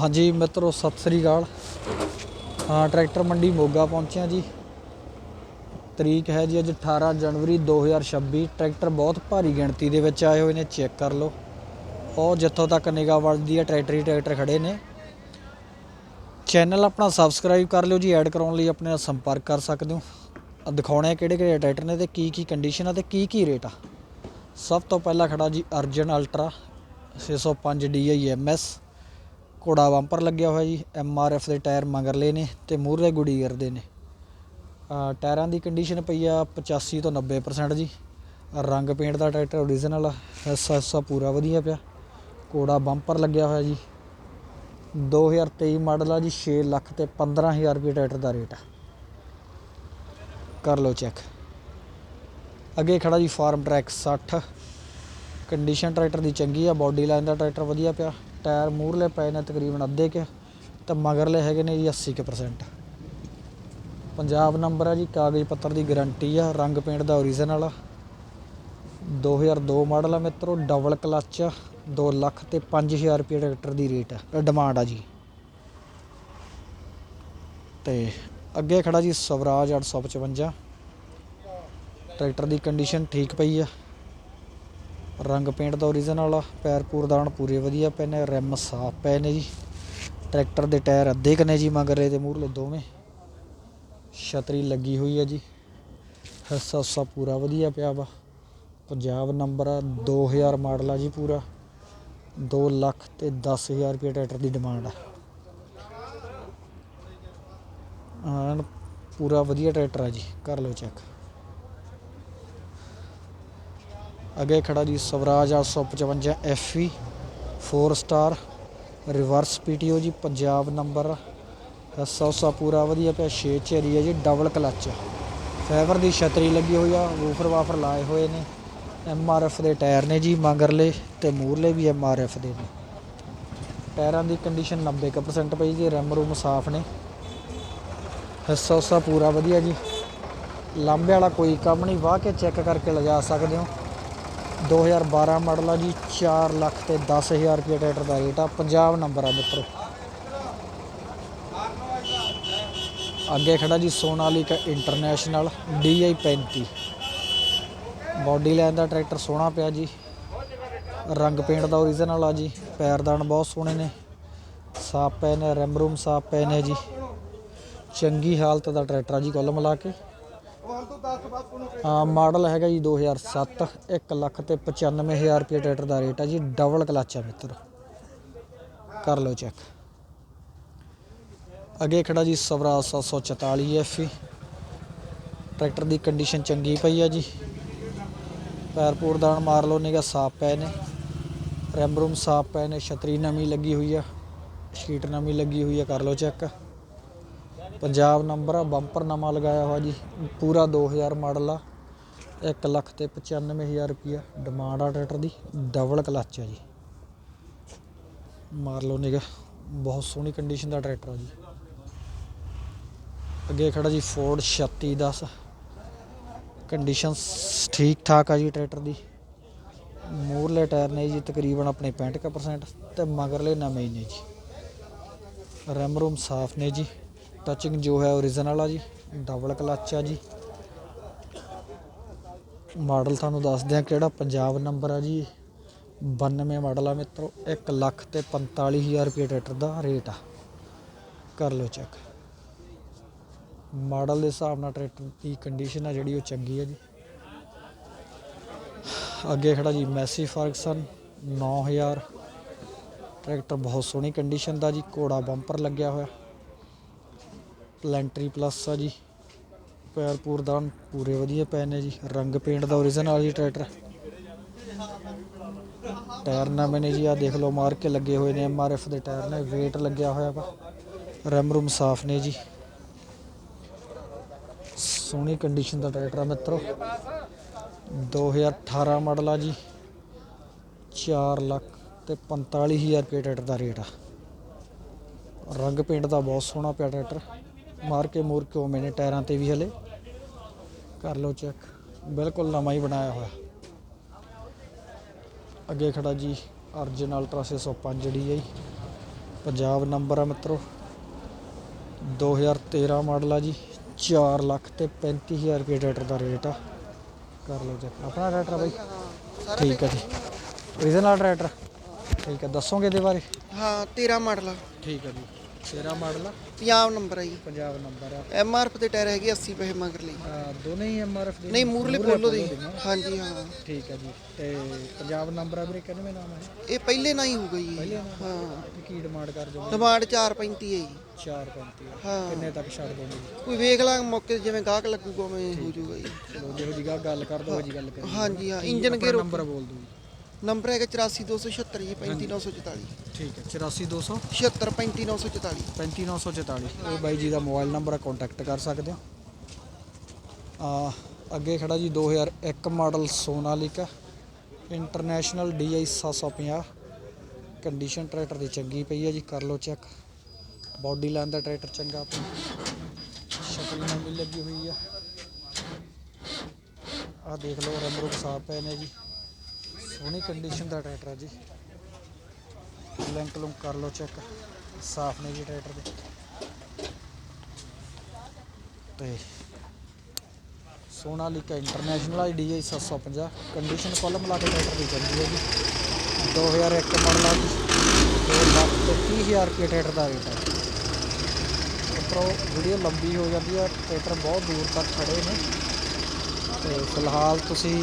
ਹਾਂਜੀ ਮਿੱਤਰੋ, ਸਤਿ ਸ੍ਰੀ ਅਕਾਲ। ਹਾਂ, ਟਰੈਕਟਰ ਮੰਡੀ ਮੋਗਾ ਪਹੁੰਚਿਆ ਜੀ। ਤਰੀਕ ਹੈ ਜੀ ਅੱਜ 18 ਜਨਵਰੀ 2026 ਟਰੈਕਟਰ ਬਹੁਤ ਭਾਰੀ ਗਿਣਤੀ ਦੇ ਵਿੱਚ ਆਏ ਹੋਏ ਨੇ, ਚੈੱਕ ਕਰ ਲਓ। ਉਹ ਜਿੱਥੋਂ ਤੱਕ ਨਿਗਾਹ ਵੱਜਦੀ ਹੈ, ਟਰੈਕਟਰ ਹੀ ਟਰੈਕਟਰ ਖੜੇ ਨੇ। ਚੈਨਲ ਆਪਣਾ ਸਬਸਕ੍ਰਾਈਬ ਕਰ ਲਿਓ ਜੀ, ਐਡ ਕਰਾਉਣ ਲਈ ਆਪਣੇ ਨਾਲ ਸੰਪਰਕ ਕਰ ਸਕਦੇ ਹੋ। ਦਿਖਾਉਣੇ ਆ ਕਿਹੜੇ ਕਿਹੜੇ ਟਰੈਕਟਰ ਨੇ ਤੇ ਕੀ ਕੀ ਕੰਡੀਸ਼ਨ ਆ ਤੇ ਕੀ ਕੀ ਰੇਟ ਆ। ਸਭ ਤੋਂ ਪਹਿਲਾਂ ਖੜਾ ਜੀ ਅਰਜਨ ਅਲਟਰਾ 605 DIMS ਘੋੜਾ ਬੰਪਰ ਲੱਗਿਆ ਹੋਇਆ ਜੀ ਐਫ ਦੇ ਟਾਇਰ ਮਗਰਲੇ ਨੇ ਤੇ ਮੂਹਰੇ ਗੁਡੀਅਰ ਦੇ ਨੇ। ਟਾਇਰਾਂ ਦੀ ਕੰਡੀਸ਼ਨ ਪਈ ਆ 85 ਤੋਂ 90% ਜੀ। ਰੰਗ ਪੇਂਟ ਦਾ ਟਰੈਕਟਰ ਓਰੀਜਨਲ ਆ, ਹਿੱਸਾ ਹਿੱਸਾ ਪੂਰਾ ਵਧੀਆ ਪਿਆ। ਘੋੜਾ ਬੰਪਰ ਲੱਗਿਆ ਹੋਇਆ ਜੀ। 2023 ਮਾਡਲ ਆ ਜੀ 6 ਲੱਖ ਤੇ 15000 ਰੁਪਏ ਟਰੈਕਟਰ ਦਾ ਰੇਟ ਆ। ਕਰ ਲਓ ਚੈੱਕ। ਅੱਗੇ ਖੜਾ ਜੀ, ਫਾਰਮ ਟਰੈਕ 60 ਕੰਡੀਸ਼ਨ ਟਰੈਕਟਰ ਦੀ ਚੰਗੀ ਆ ਬਾਡੀ ਲਾਈਨ ਦਾ ਟਰੈਕਟਰ ਵਧੀਆ ਪਿਆ। ਟਾਇਰ ਮੂਰਲੇ ਪਏ ਨੇ ਤਕਰੀਬਨ ਅੱਧੇ ਕੇ ਤੇ ਮਗਰਲੇ ਹੈਗੇ ਨੇ ਜੀ 80% ਪੰਜਾਬ ਨੰਬਰ ਆ ਜੀ, ਕਾਗਜ਼ ਪੱਤਰ ਦੀ ਗਾਰੰਟੀ ਆ, ਰੰਗ ਪੇਂਟ ਦਾ ਓਰੀਜਨਲ ਆ। 2002 ਮਾਡਲ ਆ ਮਿੱਤਰੋ ਡਬਲ ਕਲਚ 2 ਲੱਖ ਤੇ 5000 ਰੁਪਏ ਟਰੈਕਟਰ ਦੀ ਰੇਟ ਆ ਡਿਮਾਂਡ ਆ ਜੀ। ਤੇ ਅੱਗੇ ਖੜਾ ਜੀ ਸਵਰਾਜ 855 ਟਰੈਕਟਰ ਦੀ ਕੰਡੀਸ਼ਨ ਠੀਕ ਪਈ ਆ। ਰੰਗ ਪੇਂਟ ਦਾ ਓਰੀਜਨਲ ਆ ਪੈਰ ਪੂਰਦਾਨ ਪੂਰੇ ਵਧੀਆ ਪਏ ਨੇ ਰਿਮ ਸਾਫ਼ ਪਏ ਨੇ ਜੀ। ਟਰੈਕਟਰ ਦੇ ਟਾਇਰ ਅੱਧੇ ਕਨੇ ਜੀ, ਮਗਰੇ ਤੇ ਮੂਹਰਲੇ ਦੋਵੇਂ। ਛਤਰੀ ਲੱਗੀ ਹੋਈ ਆ ਜੀ। ਹਿੱਸਾ ਹੁੱਸਾ ਪੂਰਾ ਵਧੀਆ ਪਿਆ ਵਾ। ਪੰਜਾਬ ਨੰਬਰ ਆ 2000 ਮਾਡਲ ਆ ਜੀ ਪੂਰਾ। 2 ਲੱਖ ਤੇ 10000 ਰੁਪਏ ਟਰੈਕਟਰ ਦੀ ਡਿਮਾਂਡ ਆ। ਐਨ ਪੂਰਾ ਵਧੀਆ ਟਰੈਕਟਰ ਆ ਜੀ। ਕਰ ਲਓ ਚੈੱਕ। ਅੱਗੇ ਖੜਾ ਜੀ Swaraj 855 FE 4 star reverse PTO ਜੀ, ਪੰਜਾਬ ਨੰਬਰ ਹਿੱਸਾ ਹੁੱਸਾ ਪੂਰਾ ਵਧੀਆ ਪਿਆ 6 ਝੇਰੀ ਹੈ ਜੀ ਡਬਲ ਕਲਚ ਫਾਈਬਰ ਦੀ ਛਤਰੀ ਲੱਗੀ ਹੋਈ ਆ ਵੂਫਰ ਵਾਫਰ ਲਾਏ ਹੋਏ ਨੇ ਐਫ ਦੇ ਟਾਇਰ ਨੇ ਜੀ, ਮੰਗਰਲੇ ਤੇ ਮੂਰਲੇ ਵੀ ਐਫ ਦੇ ਨੇ। ਟਾਇਰਾਂ ਦੀ ਕੰਡੀਸ਼ਨ 90% ਪਈ ਜੀ ਰੈਮ ਰੂਮ ਸਾਫ਼ ਨੇ। ਹਿੱਸਾ ਹੁੱਸਾ ਪੂਰਾ ਵਧੀਆ ਜੀ। ਲਾਂਬੇ ਵਾਲਾ ਕੋਈ ਕੰਮ ਨਹੀਂ, ਵਾਹ ਕੇ ਚੈੱਕ ਕਰਕੇ ਲਿਜਾ ਸਕਦੇ ਹੋ। 2012 ਮਾਡਲ ਆ ਜੀ 4 ਲੱਖ ਤੇ 10000 ਰੁਪਏ ਟਰੈਕਟਰ ਦਾ ਰੇਟ ਆ। ਪੰਜਾਬ ਨੰਬਰ ਆ ਮਿੱਤਰੋ। ਅੱਗੇ ਖੜਾ ਜੀ Sonalika international DI 35 body line ਦਾ ਟਰੈਕਟਰ ਸੋਹਣਾ ਪਿਆ ਜੀ। ਰੰਗ ਪੇਂਟ ਦਾ ਓਰੀਜਨਲ ਆ ਜੀ ਪੈਰਦਾਨ ਬਹੁਤ ਸੋਹਣੇ ਨੇ। ਸਾਫ਼ ਪਏ ਨੇ, ਰੈਮ ਰੂਮ ਸਾਫ਼ ਪਏ ਨੇ ਜੀ। ਚੰਗੀ ਹਾਲਤ ਦਾ ਟਰੈਕਟਰ ਆ ਜੀ ਕੁੱਲ ਮਿਲਾ ਕੇ। ਆ ਮਾਡਲ ਹੈਗਾ ਜੀ 2007 1 ਲੱਖ ਤੇ 95000 ਰੁਪਏ ਟਰੈਕਟਰ ਦਾ ਰੇਟ ਆ ਜੀ ਡਬਲ ਕਲਚ ਆ ਮਿੱਤਰ। ਕਰ ਲਓ ਚੈੱਕ ਅੱਗੇ ਖੜਾ ਜੀ ਸਵਰਾਜ 744 ਐਫ ਟਰੈਕਟਰ ਦੀ ਕੰਡੀਸ਼ਨ ਚੰਗੀ ਪਈ ਆ ਜੀ। ਪੈਰ ਪੂਰਦਾਨ ਮਾਰ ਲਓ ਨਿਗਾ ਸਾਫ਼ ਪਏ ਨੇ। ਰੈਮ ਰੂਮ ਸਾਫ਼ ਪਏ ਨੇ, ਛਤਰੀ ਨਵੀਂ ਲੱਗੀ ਹੋਈ ਆ। ਸ਼ੀਟ ਨਵੀਂ ਲੱਗੀ ਹੋਈ ਆ, ਕਰ ਲਓ ਚੈੱਕ ਪੰਜਾਬ ਨੰਬਰ ਆ, ਬੰਪਰ ਨਵਾਂ ਲਗਾਇਆ ਹੋਇਆ ਜੀ, ਪੂਰਾ 2000 ਮਾਡਲ ਆ 1 ਲੱਖ ਤੇ 95000 ਰੁਪਿਆ ਡਿਮਾਂਡ ਆ ਟਰੈਕਟਰ ਦੀ, ਡਬਲ ਕਲਚ ਆ ਜੀ। ਮਾਰ ਲਓ ਨਿਗਾ ਬਹੁਤ ਸੋਹਣੀ ਕੰਡੀਸ਼ਨ ਦਾ ਟਰੈਕਟਰ ਆ ਜੀ। ਅੱਗੇ ਖੜਾ ਜੀ ਫੋਰਡ 3610 ਕੰਡੀਸ਼ਨ ਠੀਕ ਠਾਕ ਆ ਜੀ ਟਰੈਕਟਰ ਦੀ। ਮੂਰਲੇ ਟਾਇਰ ਨੇ ਜੀ ਤਕਰੀਬਨ ਆਪਣੇ 65% ਤੇ ਮਗਰਲੇ ਨਵੇਂ ਹੀ ਨੇ ਜੀ। ਰੈਮ ਰੂਮ ਸਾਫ਼ ਨੇ ਜੀ। ਟਚਿੰਗ ਜੋ ਹੈ ਓਰੀਜਨਲ ਆ ਜੀ ਡਬਲ ਕਲਚ ਆ ਜੀ। ਮਾਡਲ ਤੁਹਾਨੂੰ ਦੱਸਦੇ ਆ ਕਿਹੜਾ ਪੰਜਾਬ ਨੰਬਰ ਆ ਜੀ। 92 ਮਾਡਲ ਆ ਮਿੱਤਰੋ 1 ਲੱਖ ਤੇ 45000 ਰੁਪਏ ਟਰੈਕਟਰ ਦਾ ਰੇਟ ਆ। ਕਰ ਲਓ ਚੈੱਕ ਮਾਡਲ ਦੇ ਹਿਸਾਬ ਨਾਲ ਟਰੈਕਟਰ ਦੀ ਕੰਡੀਸ਼ਨ ਆ ਜਿਹੜੀ ਉਹ ਚੰਗੀ ਆ ਜੀ। ਅੱਗੇ ਖੜਾ ਜੀ ਮੈਸੀ ਫਰਗਸਨ 9000 ਟਰੈਕਟਰ ਬਹੁਤ ਸੋਹਣੀ ਕੰਡੀਸ਼ਨ ਦਾ ਜੀ, ਘੋੜਾ ਬੰਪਰ ਲੱਗਿਆ ਹੋਇਆ। ਪਲੈਂਟਰੀ ਪਲੱਸ ਆ ਜੀ। ਪੈਰ ਪੂਰਦਾਨ ਪੂਰੇ ਵਧੀਆ ਪਏ ਨੇ ਜੀ। ਰੰਗ ਪੇਂਟ ਦਾ ਓਰੀਜਨਲ ਜੀ ਟਰੈਕਟਰ। ਟਾਇਰ ਨਵੇਂ ਨੇ ਜੀ। ਆ ਦੇਖ ਲਓ ਮਾਰ ਕੇ ਲੱਗੇ ਹੋਏ ਨੇ ਐਫ ਦੇ ਟਾਇਰ ਨੇ। weight ਲੱਗਿਆ ਹੋਇਆ ਵਾ। ਰੈਮ ਰੂਮ ਸਾਫ਼ ਨੇ ਜੀ। ਸੋਹਣੀ ਕੰਡੀਸ਼ਨ ਦਾ ਟਰੈਕਟਰ ਆ ਮਿੱਤਰੋ। 2018 ਮਾਡਲ ਆ ਜੀ। 4 ਲੱਖ ਤੇ 45000 ਰੁਪਏ ਟਰੈਕਟਰ ਦਾ ਰੇਟ ਆ। ਰੰਗ ਪੇਂਟ ਦਾ ਬਹੁਤ ਸੋਹਣਾ ਪਿਆ ਟਰੈਕਟਰ। ਮਾਰ ਕੇ ਮੂਰ ਕੇ ਉਵੇਂ ਨੇ ਟਾਇਰਾਂ ਤੇ ਵੀ ਹਲੇ। ਕਰ ਲਓ ਚੈੱਕ ਬਿਲਕੁਲ ਨਵਾਂ ਹੀ ਬਣਾਇਆ ਹੋਇਆ। ਅੱਗੇ ਖੜਾ ਜੀ ਅਰਜਨ ਅਲਟਰਾ 605 ਜਿਹੜੀ ਹੈ ਜੀ। ਪੰਜਾਬ ਨੰਬਰ ਆ ਮਿੱਤਰੋ। 2013 ਮਾਡਲ ਆ ਜੀ। 4 ਲੱਖ ਤੇ 35000 ਰੁਪਏ ਟਰੈਕਟਰ ਦਾ ਰੇਟ ਆ। ਕਰ ਲਓ ਚੈੱਕ ਆਪਣਾ ਟਰੈਕਟਰ ਆ ਬਾਈ? ਠੀਕ ਹੈ ਜੀ। Regional tractor. ਠੀਕ ਹੈ ਦੱਸੋਗੇ ਇਹਦੇ ਬਾਰੇ? ਹਾਂ 13 ਮਾਡਲ ਠੀਕ ਹੈ ਜੀ। 13 ਮਾਡਲ ਆ? ਪੰਜਾਬ ਨੰਬਰ ਆ ਜੀ। ਪੰਜਾਬ ਨੰਬਰ ਆ। ਐਮ ਆਰ ਐਫ ਦੇ ਟਾਇਰ ਹੈਗੇ 80 ਪੈਸੇ ਮਗਰ ਲਈ। ਅਹ ਦੋਨੇ ਹੀ ਐਮਆਰਐਫ ਦੇ? ਨਹੀਂ? ਮੂਰਲੇ ਪੋਲੋ ਦੇ। ਹਾਂਜੀ ਹਾਂ। ਠੀਕ ਹੈ ਜੀ। ਤੇ ਪੰਜਾਬ ਨੰਬਰ ਆ ਵੀਰੇ ਕਿੰਨਵੇਂ ਨਾਮ ਹੈ ਇਹ ਪਹਿਲੇ ਨਾਲ ਹੀ ਹੋਊਗਾ ਜੀ। ਹਾਂ। ਤੇ ਕੀ ਡਿਮਾਂਡ ਕਰ ਜੋ ਡਿਮਾਂਡ 435 ਹੈ ਜੀ। 435 ਹਾਂ। ਕਿੰਨੇ ਤੱਕ ਛੱਡ ਦੋਗੇ? ਜੀ ਕੋਈ ਵੇਖ ਲਾ ਮੌਕੇ ਤੇ ਜਿਵੇਂ ਗਾਹਕ ਲੱਗੂਗਾ ਉਵੇਂ ਹੋ ਜਾਊਗਾ ਜੀ। ਚਲੋ ਜਿਹੋ ਜੀ ਗੱਲ ਕਰ ਦੋ ਜੀ ਗੱਲ ਕਰੀ ਹਾਂਜੀ ਹਾਂ ਇੰਜਨ ਗੇਅਰ ਨੰਬਰ ਬੋਲ ਜੀ ਨੰਬਰ ਹੈਗਾ 84276 ਜੀ 35944 ਠੀਕ ਹੈ 84200 76 35944 35944 ਇਹ ਬਾਈ ਜੀ ਦਾ ਮੋਬਾਈਲ ਨੰਬਰ ਆ ਕੰਟੈਕਟ ਕਰ ਸਕਦੇ ਹੋ। ਆ ਅੱਗੇ ਖੜਾ ਜੀ 2001 model Sonalika. International DI 750 condition tractor ਦੀ ਚੰਗੀ ਪਈ ਹੈ ਜੀ ਕਰ ਲਓ ਚੈੱਕ। ਬਾਡੀ ਲਾਈਨ ਦਾ ਟਰੈਕਟਰ ਚੰਗਾ ਆਪਣੀ। ਸ਼ਕਲ ਨਾਲ ਵੀ ਲੱਗੀ ਹੋਈ ਆ। ਆ ਦੇਖ ਲਓ ਰੰਗ ਰੂਪ ਸਾਫ਼ ਪਏ ਨੇ ਜੀ। ਸੋਹਣੀ ਕੰਡੀਸ਼ਨ ਦਾ ਟਰੈਕਟਰ ਹੈ ਜੀ। ਲਿੰਕ ਲੁੰਕ ਕਰ ਲਓ ਚੈੱਕ ਸਾਫ਼ ਨੇ ਜੀ ਟਰੈਕਟਰ ਦੇ। ਤੇ ਸੋਨਾਲੀਕਾ ਇੰਟਰਨੈਸ਼ਨਲ ਆਈ DI 750 ਕੰਡੀਸ਼ਨ ਕੁੱਲ ਮਿਲਾ ਕੇ ਟਰੈਕਟਰ ਦੀ ਚੱਲਦੀ ਹੈ ਜੀ। 2001 ਮਾਡਲ ਆ ਜੀ। 2 ਲੱਖ ਤੇ 30000 ਰੁਪਏ ਟਰੈਕਟਰ ਦਾ ਰੇਟ ਹੈ ਉੱਪਰੋਂ ਵੀਡੀਓ ਲੰਬੀ ਹੋ ਜਾਂਦੀ ਹੈ। ਟਰੈਕਟਰ ਬਹੁਤ ਦੂਰ ਤੱਕ ਖੜੇ ਨੇ। ਤੇ ਫਿਲਹਾਲ ਤੁਸੀਂ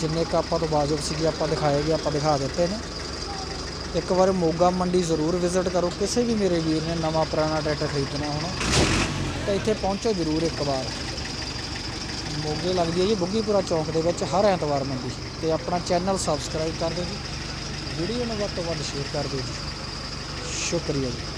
ਜਿੰਨੇ ਕੁ ਆਪਾਂ ਤੋਂ ਵਾਜਬ ਸੀਗੇ ਆਪਾਂ ਦਿਖਾਏ ਗਏ, ਆਪਾਂ ਦਿਖਾ ਦਿੱਤੇ ਨੇ। ਇੱਕ ਵਾਰ ਮੋਗਾ ਮੰਡੀ ਜ਼ਰੂਰ ਵਿਜ਼ਿਟ ਕਰੋ, ਕਿਸੇ ਵੀ ਮੇਰੇ ਵੀਰ ਨੇ ਨਵਾਂ ਪੁਰਾਣਾ ਟਰੈਕਟਰ ਖਰੀਦਣਾ ਹੋਣਾ, ਤਾਂ ਇੱਥੇ ਪਹੁੰਚੋ ਜ਼ਰੂਰ ਇੱਕ ਵਾਰ। ਮੋਗੇ ਲੱਗਦੀ ਹੈ ਜੀ, ਬੁੱਗੀਪੁਰਾ ਚੌਂਕ ਦੇ ਵਿੱਚ ਹਰ ਐਤਵਾਰ ਮੰਡੀ, ਤੇ ਆਪਣਾ ਚੈਨਲ ਸਬਸਕ੍ਰਾਈਬ ਕਰ ਦਿਓ ਜੀ। ਵੀਡੀਓ ਨੂੰ ਵੱਧ ਤੋਂ ਵੱਧ ਸ਼ੇਅਰ ਕਰ ਦਿਓ ਜੀ। ਸ਼ੁਕਰੀਆ ਜੀ।